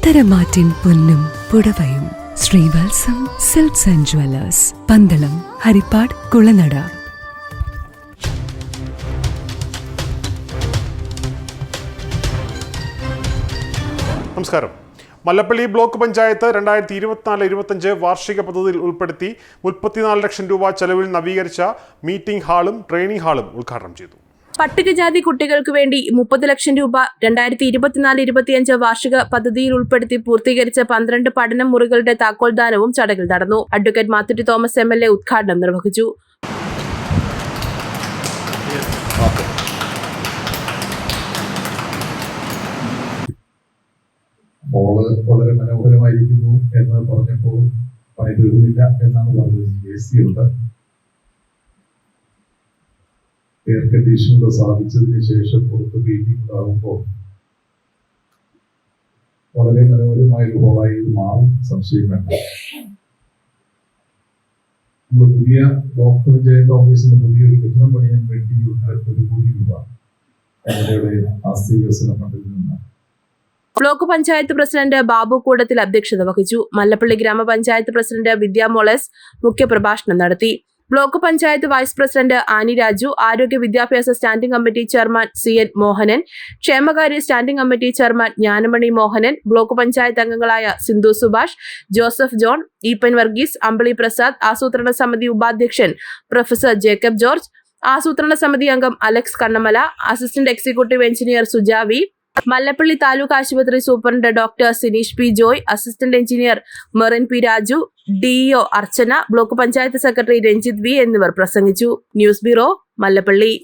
ഉത്തരമാറ്റിൻ പൊന്നും പുടവയും. Srivatsam silks and jewellers Pandalam Harippad Kulanada. നമസ്കാരം. Mallappally block panchayat രണ്ടായിരത്തി ഇരുപത്തിനാല് ഇരുപത്തഞ്ച് വാർഷിക പദ്ധതിയിൽ ഉൾപ്പെടുത്തി മുപ്പത്തിനാല് ലക്ഷം രൂപ ചെലവിൽ നവീകരിച്ച മീറ്റിംഗ് ഹാളും ട്രെയിനിംഗ് ഹാളും ഉദ്ഘാടനം ചെയ്തു. പട്ടികജാതി കുട്ടികൾക്ക് വേണ്ടി മുപ്പത് ലക്ഷം രൂപ രണ്ടായിരത്തി ഇരുപത്തിനാല് ഇരുപത്തിയഞ്ച് വാർഷിക പദ്ധതിയിൽ ഉൾപ്പെടുത്തി പൂർത്തീകരിച്ച പന്ത്രണ്ട് പഠന മുറികളുടെ താക്കോൽദാനവും ചടങ്ങിൽ നടന്നു. Advocate Mathukutty Thomas M L A ഉദ്ഘാടനം നിർവഹിച്ചു. വളരെ മനോഹരമായിരിക്കുന്നു എന്ന് പറഞ്ഞപ്പോൾ പണി തീർന്നില്ല എന്നാണ് പറഞ്ഞത്. സി ഉണ്ട്. എയർ കണ്ടീഷനുകൾ സ്ഥാപിച്ചതിന് ശേഷം പുറത്ത് മീറ്റിംഗ് ഉണ്ടാകുമ്പോൾ വളരെ മനോഹരമായ ഒരു ഹോളായി ഇത് മാറും. സംശയം വേണ്ട. നമ്മൾ പുതിയ ബ്ലോക്ക് പഞ്ചായത്ത് ഓഫീസിന് പുതിയൊരു കെട്ടിടം പണിയാൻ വേണ്ടി ഒരു കോടി രൂപ ഞങ്ങളുടെ ആസ്തി വികസന ഫണ്ടിൽ നിന്ന്. ബ്ലോക്ക് പഞ്ചായത്ത് പ്രസിഡന്റ് ബാബു കൂടത്തിൽ അധ്യക്ഷത വഹിച്ചു. മല്ലപ്പള്ളി ഗ്രാമപഞ്ചായത്ത് പ്രസിഡന്റ് വിദ്യാ മോളസ് മുഖ്യപ്രഭാഷണം നടത്തി. Block panchayat vice president Anni Raju ആരോഗ്യ വിദ്യാഭ്യാസ standing committee chairman C N Mohanan ക്ഷേമകാര്യ standing committee chairman Gnanamani Mohanan block panchayat അംഗങ്ങളായ സിന്ധു സുഭാഷ് ജോസഫ് ജോൺ ഈപ്പൻ വർഗീസ് അമ്പിളി പ്രസാദ് ആസൂത്രണ സമിതി ഉപാധ്യക്ഷൻ പ്രൊഫസർ ജേക്കബ് ജോർജ് ആസൂത്രണ സമിതി അംഗം Alex Kannamala assistant executive engineer Sujavi Mallappally taluk ആശുപത്രി superintendent doctor Sineesh P Joy assistant engineer Merin P Raju DEO Archana block panchayat secretary Ranjith V എന്നിവർ പ്രസംഗിച്ചു. News bureau Mallappally.